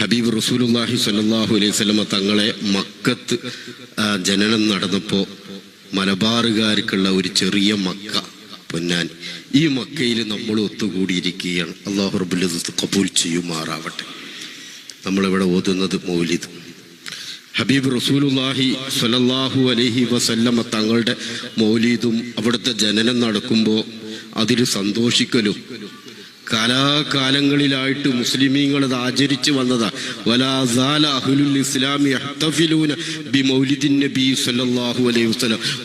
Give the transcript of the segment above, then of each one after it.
ഹബീബ് റസൂലുല്ലാഹി സല്ലാഹു അലൈഹി സ്വലമ തങ്ങളെ മക്കത്ത് ജനനം നടന്നപ്പോൾ മലബാറുകാർക്കുള്ള ഒരു ചെറിയ മക്ക പൊന്നാൻ ഈ മക്കയിൽ നമ്മൾ ഒത്തുകൂടിയിരിക്കുകയാണ്. അള്ളാഹു റബുല്ലത് കബൂൽ ചെയ്യുമാറാവട്ടെ. നമ്മളിവിടെ ഓതുന്നത്? മൗലിദ്. ഹബീബ് റസൂലുല്ലാഹി സലല്ലാഹു അലഹി വസല്ലമ തങ്ങളുടെ മൗലീദും അവിടുത്തെ ജനനം നടക്കുമ്പോൾ അതിൽ സന്തോഷിക്കലും കാലാകാലങ്ങളിലായിട്ട് മുസ്ലിമീങ്ങൾ അത് ആചരിച്ചു വന്നതാണ്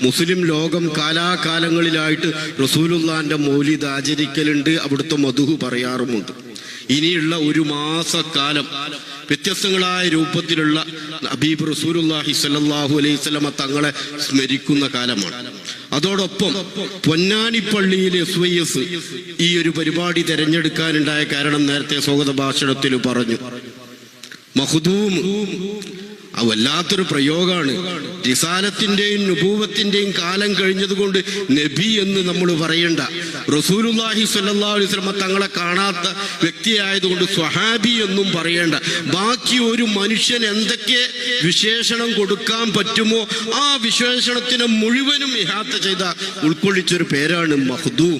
മുസ്ലിം ലോകം കാലാകാലങ്ങളിലായിട്ട് റസൂലുല്ലാന്റെ മൗലിദ് ആചരിക്കലുണ്ട് അവിടുത്തെ മധുഹു പറയാറുമുണ്ട്. ഇനിയുള്ള ഒരു മാസക്കാലം വ്യത്യസ്തങ്ങളായ രൂപത്തിലുള്ള അബീബ് റസൂലുല്ലാഹി സല്ലാഹു അലൈഹി വസല്ലമ തങ്ങളെ സ്മരിക്കുന്ന കാലമാണ്. അതോടൊപ്പം പൊന്നാനി പള്ളിയിൽ എസ് വൈ എസ് ഈ ഒരു പരിപാടി തെരഞ്ഞെടുക്കാനുണ്ടായ കാരണം നേരത്തെ സ്വാഗത ഭാഷണത്തിൽ പറഞ്ഞു. മഹദൂം ആ വല്ലാത്തൊരു പ്രയോഗമാണ്. റിസാലത്തിന്റെയും നുപൂവത്തിന്റെയും കാലം കഴിഞ്ഞതുകൊണ്ട് നബി എന്ന് നമ്മൾ പറയണ്ട. റസൂലുല്ലാഹി സ്വല്ലല്ലാഹു അലൈഹി വസല്ലമ തങ്ങളെ കാണാത്ത വ്യക്തിയായതുകൊണ്ട് സ്വഹാബി എന്നും പറയേണ്ട. ബാക്കി ഒരു മനുഷ്യൻ എന്തൊക്കെ വിശേഷണം കൊടുക്കാൻ പറ്റുമോ ആ വിശേഷണത്തിനെ മുഴുവനും ഇഹാത്ത ചെയ്ത ഉൾക്കൊള്ളിച്ചൊരു പേരാണ് മഹദൂം.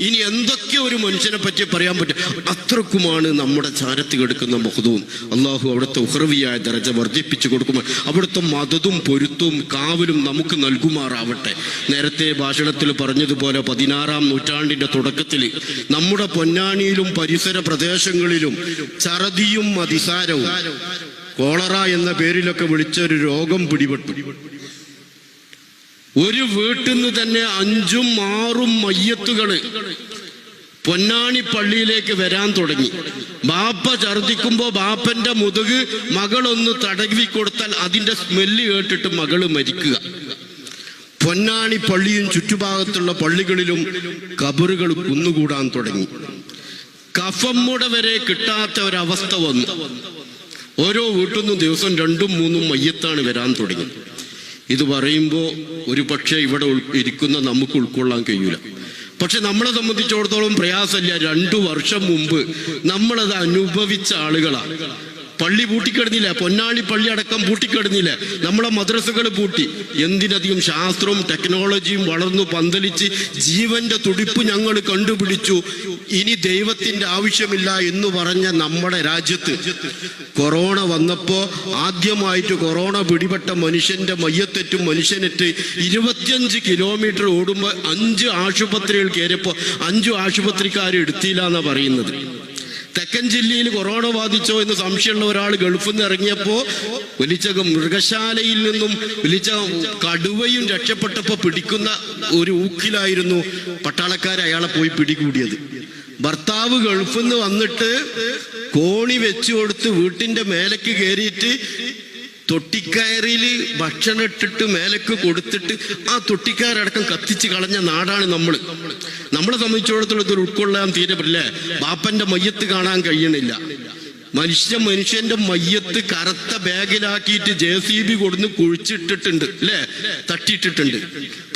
ഇനി എന്തൊക്കെ ഒരു മനുഷ്യനെ പറ്റി പറയാൻ പറ്റും? അത്രക്കുമാണ് നമ്മുടെ ചാരത്തി കെടുക്കുന്ന മഹുദവും അള്ളാഹു അവിടുത്തെ ഉഹർവിയായ ദരജ വർദ്ധിപ്പിച്ചു കൊടുക്കുമ്പോൾ അവിടുത്തെ മതതും പൊരുത്തും കാവലും നമുക്ക് നൽകുമാറാവട്ടെ. നേരത്തെ ഭാഷണത്തിൽ പറഞ്ഞതുപോലെ പതിനാറാം നൂറ്റാണ്ടിന്റെ തുടക്കത്തിൽ നമ്മുടെ പൊന്നാണിയിലും പരിസര പ്രദേശങ്ങളിലും ചറതിയും അതിസാരവും. കോളറ എന്ന പേരിലൊക്കെ വിളിച്ച ഒരു രോഗം പിടിപെട്ടു. ഒരു വീട്ടിൽ നിന്ന് തന്നെ അഞ്ചും ആറും മയ്യത്തുകൾ പൊന്നാണി പള്ളിയിലേക്ക് വരാൻ തുടങ്ങി. ബാപ്പ ഛർദിക്കുമ്പോ ബാപ്പന്റെ മുതുക് മകളൊന്ന് തടവി കൊടുത്താൽ അതിന്റെ സ്മെല്ല് കേട്ടിട്ട് മകൾ മരിക്കുക. പൊന്നാണി പള്ളിയും ചുറ്റുഭാഗത്തുള്ള പള്ളികളിലും കബറുകൾ കുന്നുകൂടാൻ തുടങ്ങി. കഫമ്മുട വരെ കിട്ടാത്ത ഒരവസ്ഥ വന്നു. ഓരോ വീട്ടിൽ നിന്നും ദിവസം രണ്ടും മൂന്നും മയ്യത്താണ് വരാൻ തുടങ്ങി. ഇത് പറയുമ്പോൾ ഒരു പക്ഷേ ഇവിടെ ഇരിക്കുന്ന നമുക്ക് ഉൾക്കൊള്ളാൻ കഴിയൂല. പക്ഷെ നമ്മളെ സംബന്ധിച്ചിടത്തോളം പ്രയാസമില്ല. രണ്ടു വർഷം മുമ്പ് നമ്മളത് അനുഭവിച്ച ആളുകളാണ് പള്ളി പൂട്ടിക്കിടന്നില്ല. പൊന്നാളി പള്ളി അടക്കം പൂട്ടിക്കിടന്നില്ല. നമ്മളെ മദ്രസകൾ പൂട്ടി. എന്തിനധികം ശാസ്ത്രവും ടെക്നോളജിയും വളർന്നു പന്തലിച്ച് ജീവന്റെ തുടിപ്പ് ഞങ്ങൾ കണ്ടുപിടിച്ചു. ഇനി ദൈവത്തിന്റെ ആവശ്യമില്ല എന്ന് പറഞ്ഞ നമ്മുടെ രാജ്യത്ത് കൊറോണ വന്നപ്പോ ആദ്യമായിട്ട് കൊറോണ പിടിപെട്ട മനുഷ്യന്റെ മയ്യത്തെറ്റും മനുഷ്യനെറ്റ് ഇരുപത്തിയഞ്ച് കിലോമീറ്റർ ഓടുമ്പോൾ അഞ്ച് ആശുപത്രികൾ കയറിയപ്പോ അഞ്ചു ആശുപത്രിക്കാർ എടുത്തില്ല എന്നാ പറയുന്നത്. തെക്കൻ ജില്ലയിൽ കൊറോണ ബാധിച്ചോ എന്ന് സംശയമുള്ള ഒരാൾ ഗൾഫിൽ നിന്ന് ഇറങ്ങിയപ്പോ വലിച്ച മൃഗശാലയിൽ നിന്നും വലിച്ച കടുവയും രക്ഷപ്പെട്ടപ്പോ പിടിക്കുന്ന ഒരു ഊക്കിലായിരുന്നു പട്ടാളക്കാർ അയാളെ പോയി പിടികൂടിയത്. ഭർത്താവ് ഗൾഫിൽ നിന്ന് വന്നിട്ട് കോണി വെച്ചു കൊടുത്ത് വീട്ടിന്റെ മേലേക്ക് കയറിയിട്ട് തൊട്ടിക്കയറിയിൽ ഭക്ഷണം ഇട്ടിട്ട് മേലക്ക് കൊടുത്തിട്ട് ആ തൊട്ടിക്കയറടക്കം കത്തിച്ച് കളഞ്ഞ നാടാണ് നമ്മൾ നമ്മളെ സംബന്ധിച്ചിടത്തോളം ഇത് ഉൾക്കൊള്ളാൻ തീരെ പറ്റില്ല. ബാപ്പന്റെ മയ്യത്ത് കാണാൻ കഴിയണില്ല. മനുഷ്യ മനുഷ്യന്റെ മയ്യത്ത് കറുത്ത ബാഗിലാക്കിയിട്ട് ജെ സി ബി കൊടുന്ന് കുഴിച്ചിട്ടിട്ടുണ്ട് അല്ലേ? തട്ടിയിട്ടിട്ടുണ്ട്.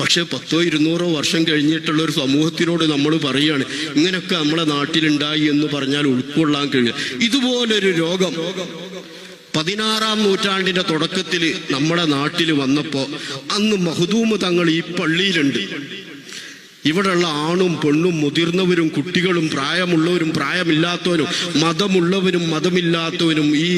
പക്ഷെ പത്തോ ഇരുന്നൂറോ വർഷം കഴിഞ്ഞിട്ടുള്ള ഒരു സമൂഹത്തിനോട് നമ്മൾ പറയാണ് ഇങ്ങനെയൊക്കെ നമ്മളെ നാട്ടിലുണ്ടായി എന്ന് പറഞ്ഞാൽ ഉൾക്കൊള്ളാൻ കഴിയും ഇതുപോലൊരു രോഗം പതിനാറാം നൂറ്റാണ്ടിന്റെ തുടക്കത്തിൽ നമ്മുടെ നാട്ടിൽ വന്നപ്പോ അന്ന് മഹദൂമ് തങ്ങൾ ഈ പള്ളിയിലുണ്ട്. ഇവിടെയുള്ള ആണും പെണ്ണും മുതിർന്നവരും കുട്ടികളും പ്രായമുള്ളവരും പ്രായമില്ലാത്തവരും മതമുള്ളവരും മതമില്ലാത്തവരും ഈ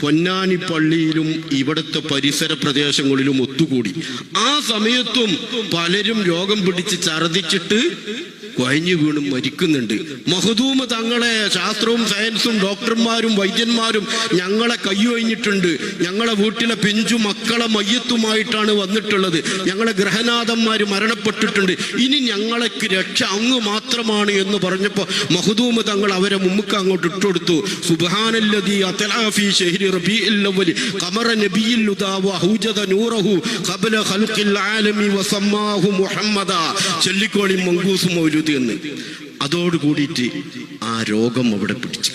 പൊന്നാനി പള്ളിയിലും ഇവിടുത്തെ പരിസര പ്രദേശങ്ങളിലും ഒത്തുകൂടി. ആ സമയത്തും പലരും രോഗം പിടിച്ച് ഛർദിച്ചിട്ട് കുഴഞ്ഞു വീണും മരിക്കുന്നുണ്ട്. മഹദൂമ തങ്ങളെ ശാസ്ത്രവും സയൻസും ഡോക്ടർമാരും വൈദ്യന്മാരും ഞങ്ങളെ കയ്യൊഴിഞ്ഞിട്ടുണ്ട് ഞങ്ങളെ വീട്ടിലെ പിഞ്ചു മക്കളെ മയ്യത്തുമായിട്ടാണ് വന്നിട്ടുള്ളത്. ഞങ്ങളെ ഗ്രഹനാഥന്മാർ മരണപ്പെട്ടിട്ടുണ്ട്. ഇനി ഞങ്ങളേക്ക് രക്ഷ അങ്ങ് മാത്രമാണ് എന്ന് പറഞ്ഞപ്പോൾ മഹദൂമ തങ്ങൾ അവരെ മുമ്മുക്ക് അങ്ങോട്ട് ഇട്ടുകൊടുത്തു. സുബാനല്ലതി അത്ലാ ഫീ റബി ഖമറ നബിയിൽ നൂറഹു ഖബല ഖൽഖിൽ ആലമി വസമ്മാഹു മുഹമ്മദ. ചൊല്ലിക്കോളി മങ്കൂസ് മൗലൂദ്. എന്ന്. അതോട് കൂടിയിട്ട് ആ രോഗം അവിടെ പിടിച്ചു.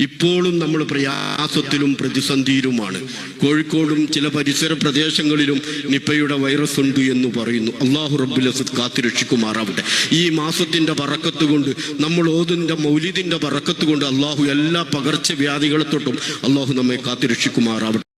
ഇപ്പോഴും നമ്മൾ പ്രയാസത്തിലും പ്രതിസന്ധിയിലുമാണ്. കോഴിക്കോടും ചില പരിസര പ്രദേശങ്ങളിലും നിപ്പയുടെ വൈറസ് ഉണ്ട് എന്ന് പറയുന്നു. അള്ളാഹു റബ്ബുലസത്ത് കാത്തുരക്ഷിക്കുമാറാവട്ടെ ഈ മാസത്തിന്റെ പറക്കത്ത് കൊണ്ട് നമ്മൾ ഓതിന്റെ മൗലിദിന്റെ പറക്കത്ത് കൊണ്ട് അള്ളാഹു എല്ലാ പകർച്ചവ്യാധികളെ തൊട്ടും അള്ളാഹു നമ്മെ കാത്തുരക്ഷിക്കുമാറാവട്ടെ